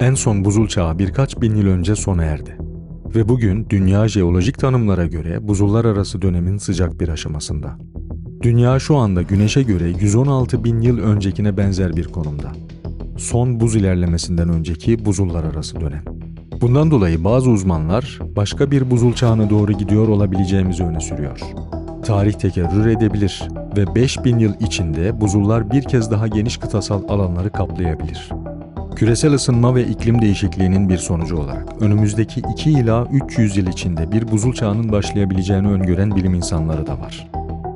En son buzul çağı birkaç bin yıl önce sona erdi. Ve bugün dünya jeolojik tanımlara göre buzullar arası dönemin sıcak bir aşamasında. Dünya şu anda güneşe göre 116 bin yıl öncekine benzer bir konumda. Son buz ilerlemesinden önceki buzullar arası dönem. Bundan dolayı bazı uzmanlar başka bir buzul çağına doğru gidiyor olabileceğimizi öne sürüyor. Tarih tekerrür edebilir ve 5000 yıl içinde buzullar bir kez daha geniş kıtasal alanları kaplayabilir. Küresel ısınma ve iklim değişikliğinin bir sonucu olarak önümüzdeki 2 ila 300 yıl içinde bir buzul çağının başlayabileceğini öngören bilim insanları da var.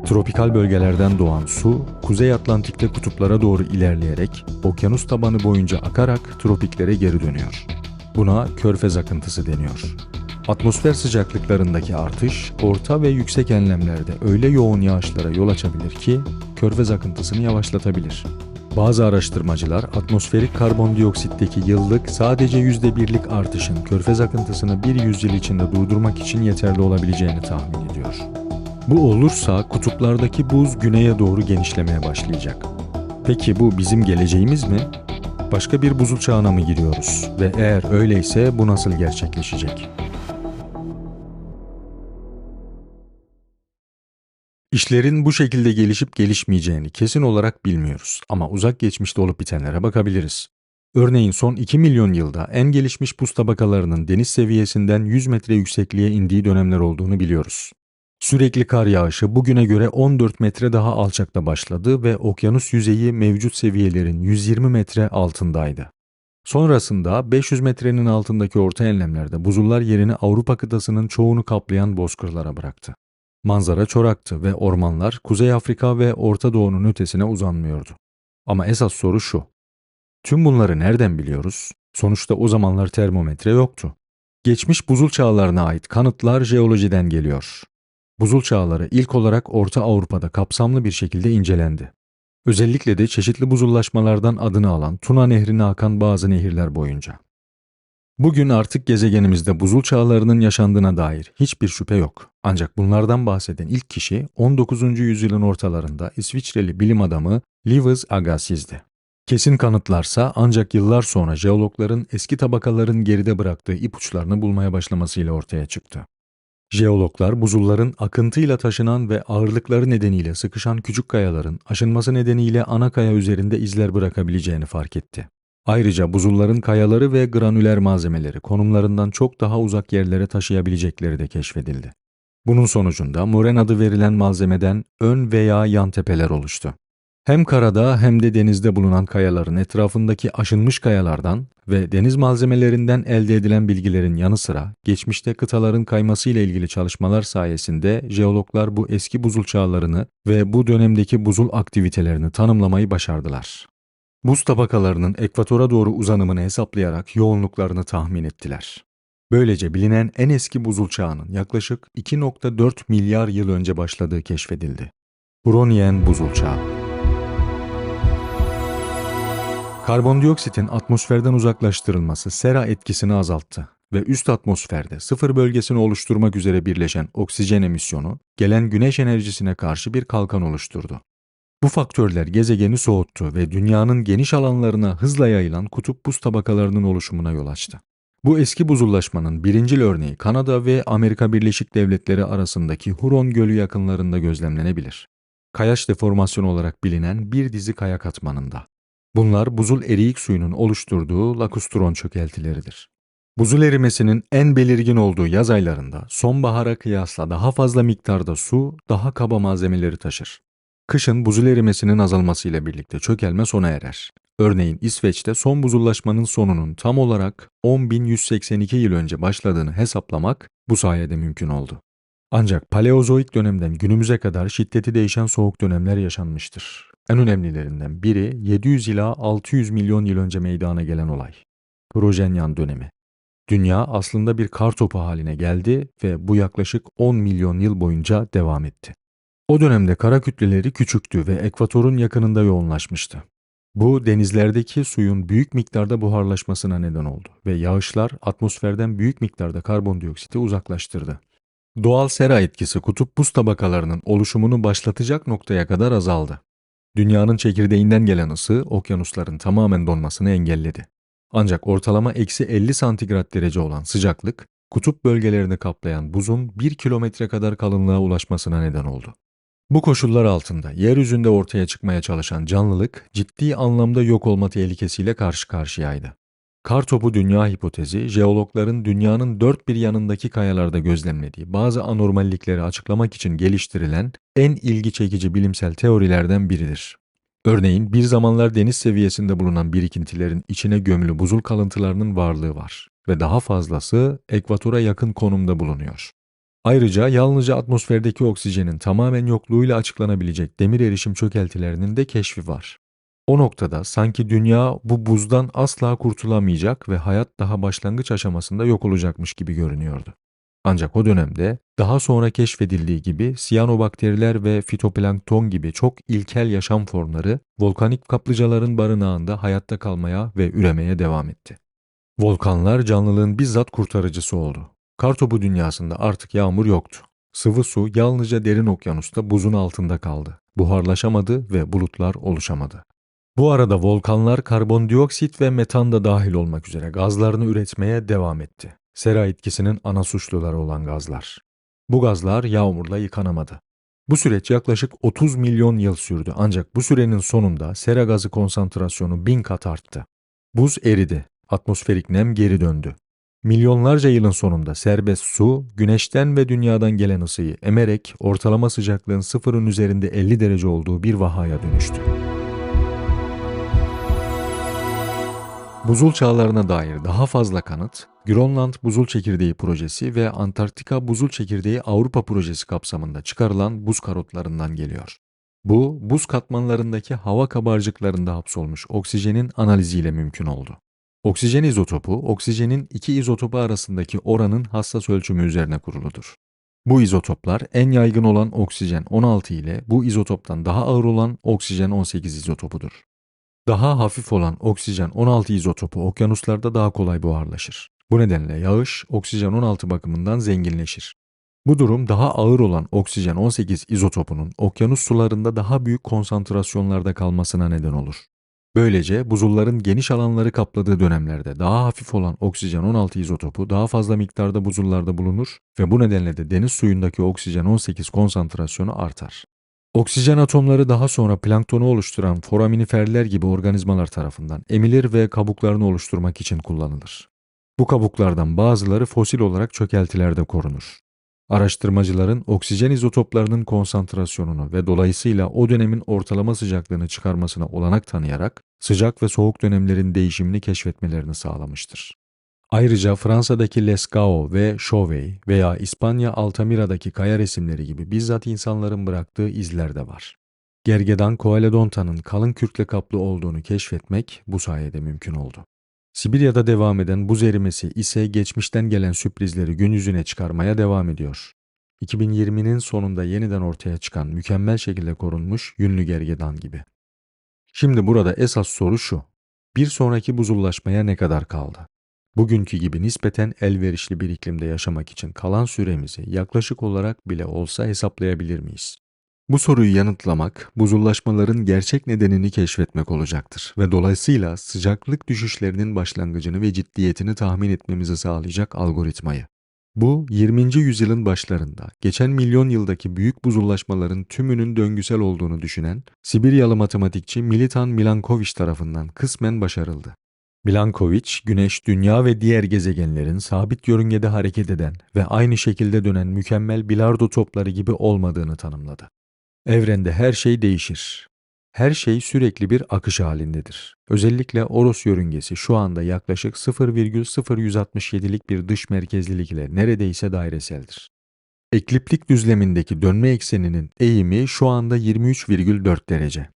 Tropikal bölgelerden doğan su, Kuzey Atlantik'te kutuplara doğru ilerleyerek okyanus tabanı boyunca akarak tropiklere geri dönüyor. Buna körfez akıntısı deniyor. Atmosfer sıcaklıklarındaki artış, orta ve yüksek enlemlerde öyle yoğun yağışlara yol açabilir ki körfez akıntısını yavaşlatabilir. Bazı araştırmacılar atmosferik karbondioksitteki yıllık sadece %1'lik artışın körfez akıntısını bir yüzyıl içinde durdurmak için yeterli olabileceğini tahmin ediyor. Bu olursa kutuplardaki buz güneye doğru genişlemeye başlayacak. Peki bu bizim geleceğimiz mi? Başka bir buzul çağına mı giriyoruz ve eğer öyleyse bu nasıl gerçekleşecek? İşlerin bu şekilde gelişip gelişmeyeceğini kesin olarak bilmiyoruz ama uzak geçmişte olup bitenlere bakabiliriz. Örneğin son 2 milyon yılda en gelişmiş buz tabakalarının deniz seviyesinden 100 metre yüksekliğe indiği dönemler olduğunu biliyoruz. Sürekli kar yağışı bugüne göre 14 metre daha alçakta başladı ve okyanus yüzeyi mevcut seviyelerin 120 metre altındaydı. Sonrasında 500 metrenin altındaki orta enlemlerde buzullar yerini Avrupa kıtasının çoğunu kaplayan bozkırlara bıraktı. Manzara çoraktı ve ormanlar Kuzey Afrika ve Orta Doğu'nun ötesine uzanmıyordu. Ama esas soru şu. Tüm bunları nereden biliyoruz? Sonuçta o zamanlar termometre yoktu. Geçmiş buzul çağlarına ait kanıtlar jeolojiden geliyor. Buzul çağları ilk olarak Orta Avrupa'da kapsamlı bir şekilde incelendi. Özellikle de çeşitli buzullaşmalardan adını alan Tuna Nehri'ne akan bazı nehirler boyunca. Bugün artık gezegenimizde buzul çağlarının yaşandığına dair hiçbir şüphe yok. Ancak bunlardan bahseden ilk kişi 19. yüzyılın ortalarında İsviçreli bilim adamı Lewis Agassiz'di. Kesin kanıtlarsa ancak yıllar sonra jeologların eski tabakaların geride bıraktığı ipuçlarını bulmaya başlamasıyla ortaya çıktı. Jeologlar buzulların akıntıyla taşınan ve ağırlıkları nedeniyle sıkışan küçük kayaların aşınması nedeniyle ana kaya üzerinde izler bırakabileceğini fark etti. Ayrıca buzulların kayaları ve granüler malzemeleri konumlarından çok daha uzak yerlere taşıyabilecekleri de keşfedildi. Bunun sonucunda muren adı verilen malzemeden ön veya yan tepeler oluştu. Hem karada hem de denizde bulunan kayaların etrafındaki aşınmış kayalardan ve deniz malzemelerinden elde edilen bilgilerin yanı sıra geçmişte kıtaların kayması ile ilgili çalışmalar sayesinde jeologlar bu eski buzul çağlarını ve bu dönemdeki buzul aktivitelerini tanımlamayı başardılar. Buz tabakalarının ekvatora doğru uzanımını hesaplayarak yoğunluklarını tahmin ettiler. Böylece bilinen en eski buzul çağının yaklaşık 2.4 milyar yıl önce başladığı keşfedildi. Huronyen Buzul Çağı Karbondioksitin atmosferden uzaklaştırılması sera etkisini azalttı ve üst atmosferde sıfır bölgesini oluşturmak üzere birleşen oksijen emisyonu gelen güneş enerjisine karşı bir kalkan oluşturdu. Bu faktörler gezegeni soğuttu ve dünyanın geniş alanlarına hızla yayılan kutup buz tabakalarının oluşumuna yol açtı. Bu eski buzullaşmanın birincil örneği Kanada ve Amerika Birleşik Devletleri arasındaki Huron Gölü yakınlarında gözlemlenebilir. Kayaç deformasyonu olarak bilinen bir dizi kaya katmanında. Bunlar buzul eriyik suyunun oluşturduğu lakustron çökeltileridir. Buzul erimesinin en belirgin olduğu yaz aylarında sonbahara kıyasla daha fazla miktarda su, daha kaba malzemeleri taşır. Kışın buzul erimesinin azalmasıyla birlikte çökelme sona erer. Örneğin İsveç'te son buzullaşmanın sonunun tam olarak 10.182 yıl önce başladığını hesaplamak bu sayede mümkün oldu. Ancak Paleozoik dönemden günümüze kadar şiddeti değişen soğuk dönemler yaşanmıştır. En önemlilerinden biri 700 ila 600 milyon yıl önce meydana gelen olay. Projenyan dönemi. Dünya aslında bir kar topu haline geldi ve bu yaklaşık 10 milyon yıl boyunca devam etti. O dönemde kara kütleleri küçüktü ve ekvatorun yakınında yoğunlaşmıştı. Bu denizlerdeki suyun büyük miktarda buharlaşmasına neden oldu ve yağışlar atmosferden büyük miktarda karbondioksiti uzaklaştırdı. Doğal sera etkisi kutup buz tabakalarının oluşumunu başlatacak noktaya kadar azaldı. Dünyanın çekirdeğinden gelen ısı okyanusların tamamen donmasını engelledi. Ancak ortalama eksi 50 santigrat derece olan sıcaklık, kutup bölgelerini kaplayan buzun 1 kilometre kadar kalınlığa ulaşmasına neden oldu. Bu koşullar altında yeryüzünde ortaya çıkmaya çalışan canlılık ciddi anlamda yok olma tehlikesiyle karşı karşıyaydı. Kartopu dünya hipotezi, jeologların dünyanın dört bir yanındaki kayalarda gözlemlediği bazı anormallikleri açıklamak için geliştirilen en ilgi çekici bilimsel teorilerden biridir. Örneğin bir zamanlar deniz seviyesinde bulunan birikintilerin içine gömülü buzul kalıntılarının varlığı var ve daha fazlası ekvatora yakın konumda bulunuyor. Ayrıca yalnızca atmosferdeki oksijenin tamamen yokluğuyla açıklanabilecek demir erişim çökeltilerinin de keşfi var. O noktada sanki dünya bu buzdan asla kurtulamayacak ve hayat daha başlangıç aşamasında yok olacakmış gibi görünüyordu. Ancak o dönemde daha sonra keşfedildiği gibi siyanobakteriler ve fitoplankton gibi çok ilkel yaşam formları volkanik kaplıcaların barınağında hayatta kalmaya ve üremeye devam etti. Volkanlar canlılığın bizzat kurtarıcısı oldu. Kartopu dünyasında artık yağmur yoktu. Sıvı su yalnızca derin okyanusta buzun altında kaldı. Buharlaşamadı ve bulutlar oluşamadı. Bu arada volkanlar karbondioksit ve metan da dahil olmak üzere gazlarını üretmeye devam etti. Sera etkisinin ana suçluları olan gazlar. Bu gazlar yağmurla yıkanamadı. Bu süreç yaklaşık 30 milyon yıl sürdü ancak bu sürenin sonunda sera gazı konsantrasyonu bin kat arttı. Buz eridi, atmosferik nem geri döndü. Milyonlarca yılın sonunda serbest su, güneşten ve dünyadan gelen ısıyı emerek ortalama sıcaklığın sıfırın üzerinde 50 derece olduğu bir vahaya dönüştü. Buzul çağlarına dair daha fazla kanıt, Grönland Buzul Çekirdeği Projesi ve Antarktika Buzul Çekirdeği Avrupa Projesi kapsamında çıkarılan buz karotlarından geliyor. Bu, buz katmanlarındaki hava kabarcıklarında hapsolmuş oksijenin analiziyle mümkün oldu. Oksijen izotopu, oksijenin iki izotopu arasındaki oranın hassas ölçümü üzerine kuruludur. Bu izotoplar en yaygın olan oksijen 16 ile bu izotoptan daha ağır olan oksijen 18 izotopudur. Daha hafif olan oksijen 16 izotopu okyanuslarda daha kolay buharlaşır. Bu nedenle yağış oksijen 16 bakımından zenginleşir. Bu durum daha ağır olan oksijen 18 izotopunun okyanus sularında daha büyük konsantrasyonlarda kalmasına neden olur. Böylece buzulların geniş alanları kapladığı dönemlerde daha hafif olan oksijen 16 izotopu daha fazla miktarda buzullarda bulunur ve bu nedenle de deniz suyundaki oksijen 18 konsantrasyonu artar. Oksijen atomları daha sonra planktonu oluşturan foraminiferler gibi organizmalar tarafından emilir ve kabuklarını oluşturmak için kullanılır. Bu kabuklardan bazıları fosil olarak çökeltilerde korunur. Araştırmacıların oksijen izotoplarının konsantrasyonunu ve dolayısıyla o dönemin ortalama sıcaklığını çıkarmasına olanak tanıyarak sıcak ve soğuk dönemlerin değişimini keşfetmelerini sağlamıştır. Ayrıca Fransa'daki Lescao ve Chauvet veya İspanya Altamira'daki kaya resimleri gibi bizzat insanların bıraktığı izler de var. Gergedan Coelodonta'nın kalın kürkle kaplı olduğunu keşfetmek bu sayede mümkün oldu. Sibirya'da devam eden buz erimesi ise geçmişten gelen sürprizleri gün yüzüne çıkarmaya devam ediyor. 2020'nin sonunda yeniden ortaya çıkan mükemmel şekilde korunmuş yünlü gergedan gibi. Şimdi burada esas soru şu. Bir sonraki buzullaşmaya ne kadar kaldı? Bugünkü gibi nispeten elverişli bir iklimde yaşamak için kalan süremizi yaklaşık olarak bile olsa hesaplayabilir miyiz? Bu soruyu yanıtlamak, buzullaşmaların gerçek nedenini keşfetmek olacaktır ve dolayısıyla sıcaklık düşüşlerinin başlangıcını ve ciddiyetini tahmin etmemizi sağlayacak algoritmayı. Bu 20. yüzyılın başlarında geçen milyon yıldaki büyük buzullaşmaların tümünün döngüsel olduğunu düşünen Sibiryalı matematikçi Militan Milankovic tarafından kısmen başarıldı. Milankovic, Güneş, Dünya ve diğer gezegenlerin sabit yörüngede hareket eden ve aynı şekilde dönen mükemmel bilardo topları gibi olmadığını tanımladı. Evrende her şey değişir. Her şey sürekli bir akış halindedir. Özellikle Oros yörüngesi şu anda yaklaşık 0,0167'lik bir dış merkezlilik ile neredeyse daireseldir. Ekliptik düzlemindeki dönme ekseninin eğimi şu anda 23,4 derece.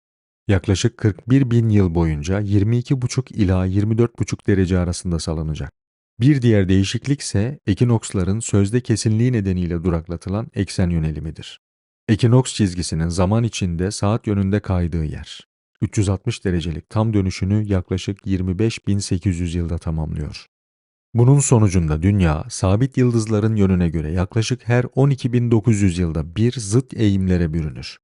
Yaklaşık 41 bin yıl boyunca 22,5 ila 24,5 derece arasında salınacak. Bir diğer değişiklik ise ekinoksların sözde kesinliği nedeniyle duraklatılan eksen yönelimidir. Ekinoks çizgisinin zaman içinde saat yönünde kaydığı yer. 360 derecelik tam dönüşünü yaklaşık 25.800 yılda tamamlıyor. Bunun sonucunda dünya sabit yıldızların yönüne göre yaklaşık her 12.900 yılda bir zıt eğimlere bürünür.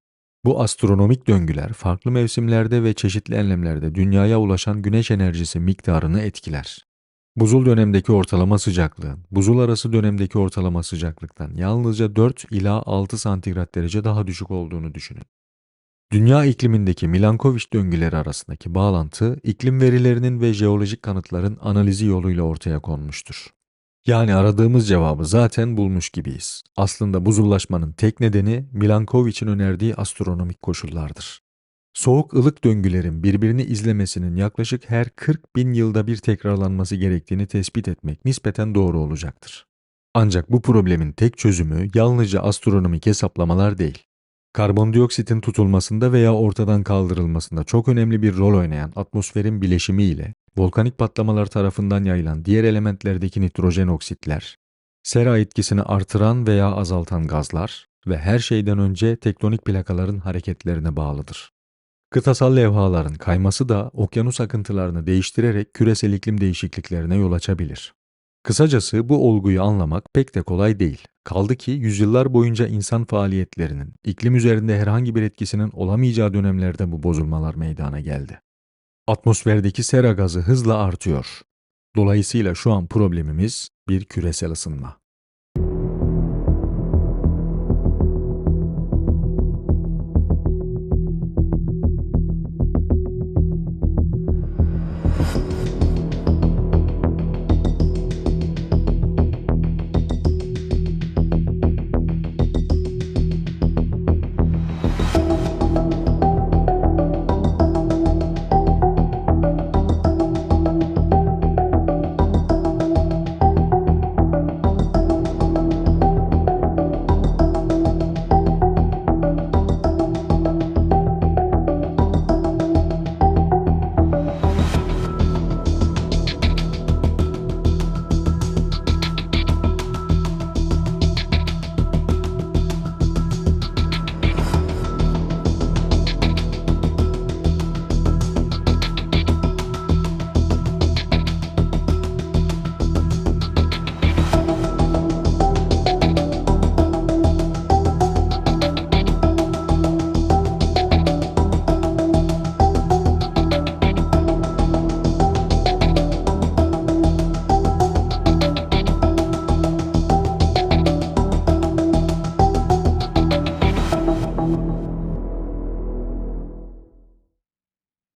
Bu astronomik döngüler farklı mevsimlerde ve çeşitli enlemlerde dünyaya ulaşan güneş enerjisi miktarını etkiler. Buzul dönemdeki ortalama sıcaklığın, buzul arası dönemdeki ortalama sıcaklıktan yalnızca 4 ila 6 santigrat derece daha düşük olduğunu düşünün. Dünya iklimindeki Milankoviç döngüleri arasındaki bağlantı, iklim verilerinin ve jeolojik kanıtların analizi yoluyla ortaya konmuştur. Yani aradığımız cevabı zaten bulmuş gibiyiz. Aslında buzullaşmanın tek nedeni Milankoviç'in önerdiği astronomik koşullardır. Soğuk ılık döngülerin birbirini izlemesinin yaklaşık her 40 bin yılda bir tekrarlanması gerektiğini tespit etmek nispeten doğru olacaktır. Ancak bu problemin tek çözümü yalnızca astronomik hesaplamalar değil. Karbondioksitin tutulmasında veya ortadan kaldırılmasında çok önemli bir rol oynayan atmosferin bileşimi ile volkanik patlamalar tarafından yayılan diğer elementlerdeki nitrojen oksitler, sera etkisini artıran veya azaltan gazlar ve her şeyden önce tektonik plakaların hareketlerine bağlıdır. Kıtasal levhaların kayması da okyanus akıntılarını değiştirerek küresel iklim değişikliklerine yol açabilir. Kısacası bu olguyu anlamak pek de kolay değil. Kaldı ki yüzyıllar boyunca insan faaliyetlerinin iklim üzerinde herhangi bir etkisinin olamayacağı dönemlerde bu bozulmalar meydana geldi. Atmosferdeki sera gazı hızla artıyor. Dolayısıyla şu an problemimiz bir küresel ısınma.